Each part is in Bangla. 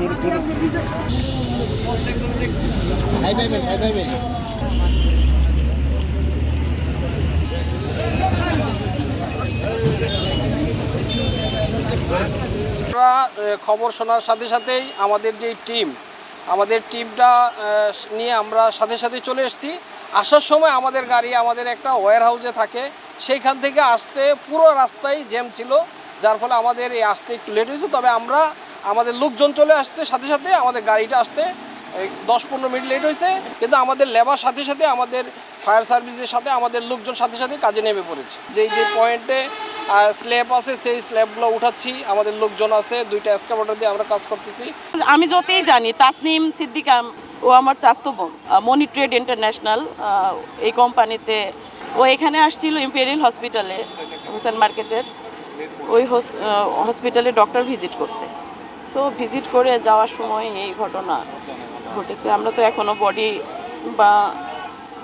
আমরা খবর শোনার সাথে সাথেই আমাদের যে টিম, আমাদের টিমটা নিয়ে আমরা সাথে সাথে চলে এসেছি। আসার সময় আমাদের গাড়ি আমাদের একটা ওয়ার হাউসে থাকে। সেইখান থেকে আসতে পুরো রাস্তায় জ্যাম ছিল, যার ফলে আমাদের এই আসতে একটু লেট হয়েছে। তবে আমরা আমাদের লোকজন চলে আসছে, সাথে সাথে আমাদের গাড়িটা আসতে দশ পনেরো মিনিট লেট হয়েছে। কিন্তু আমাদের লেবার সাথে সাথে, আমাদের ফায়ার সার্ভিসের সাথে, আমাদের লোকজন সাথে সাথে কাজে নেমে পড়েছে। যেই যে পয়েন্টে স্ল্যাব আছে, সেই স্ল্যাবগুলো উঠাচ্ছি। আমাদের লোকজন আছে, দুইটা এক্সকাভেটর দিয়ে আমরা কাজ করতেছি। আমি যতই জানি, তাসনিম সিদ্দিকা ও আমার চাস্তো বোন মনি ট্রেড ইন্টারন্যাশনাল এই কোম্পানিতে ও এখানে আসছিল ইম্পেরিয়াল হসপিটালে হোসেন মার্কেটের ওই হসপিটালে ডক্টর ভিজিট করতে। তো ভিজিট করে যাওয়ার সময় এই ঘটনা ঘটেছে। আমরা তো এখনও বডি বা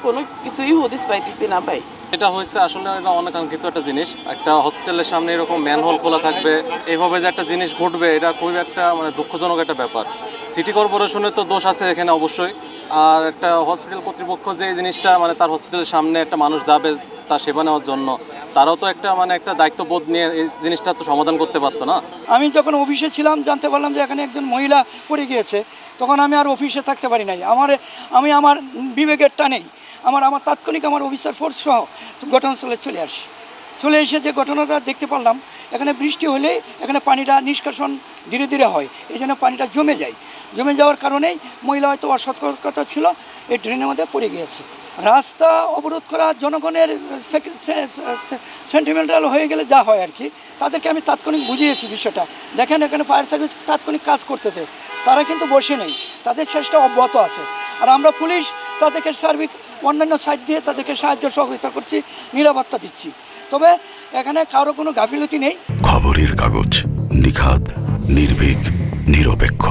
কোনো কিছুই হদিস পাইতেছি না ভাই। এটা হয়েছে আসলে এটা অনাকাঙ্ক্ষিত একটা জিনিস। একটা হসপিটালের সামনে এরকম ম্যানহোল খোলা থাকবে এইভাবে যে একটা জিনিস ঘটবে, এটা খুবই একটা মানে দুঃখজনক একটা ব্যাপার। সিটি কর্পোরেশনের তো দোষ আছে এখানে অবশ্যই। আর একটা হসপিটাল কর্তৃপক্ষ যে জিনিসটা মানে তার হসপিটালের সামনে একটা মানুষ যাবে তার সেবা নেওয়ার জন্য তারাও তো একটা মানে একটা দায়িত্ববোধ নিয়ে এই জিনিসটা তো সমাধান করতে পারতো না? আমি যখন অফিসে ছিলাম, জানতে পারলাম যে এখানে একজন মহিলা পড়ে গিয়েছে। তখন আমি আর অফিসে থাকতে পারি নাই। আমার, আমি আমার বিবেকের টানেই, আমার আমার তাৎক্ষণিক আমার অফিসার ফোর্স সহ ঘটনাস্থলে চলে আসি। চলে এসে যে ঘটনাটা দেখতে পারলাম, এখানে বৃষ্টি হলে এখানে পানিটা নিষ্কাশন ধীরে ধীরে হয়। এই জন্য পানিটা জমে যায়। জমে যাওয়ার কারণেই মহিলা হয়তো অসতর্কতা ছিল, এই ড্রেনের মধ্যে পড়ে গিয়েছে। রাস্তা অবরোধ করা জনগণের সেন্টিমেন্টাল হয়ে গেলে যা হয় আর কি, তাদেরকে আমি তাৎক্ষণিক বুঝিয়েছি বিষয়টা। দেখেন এখানে ফায়ার সার্ভিস তাৎক্ষণিক কাজ করতেছে, তারা কিন্তু বসে নেই, তাদের চেষ্টা অব্যাহত আছে। আর আমরা পুলিশ, তাদেরকে সার্বিক অন্যান্য সাইড দিয়ে তাদেরকে সাহায্য সহযোগিতা করছি, নিরাপত্তা দিচ্ছি। তবে এখানে কারও কোনো গাফিলতি নেই। খবরের কাগজ নিখাদ, নির্ভীক, নিরপেক্ষ।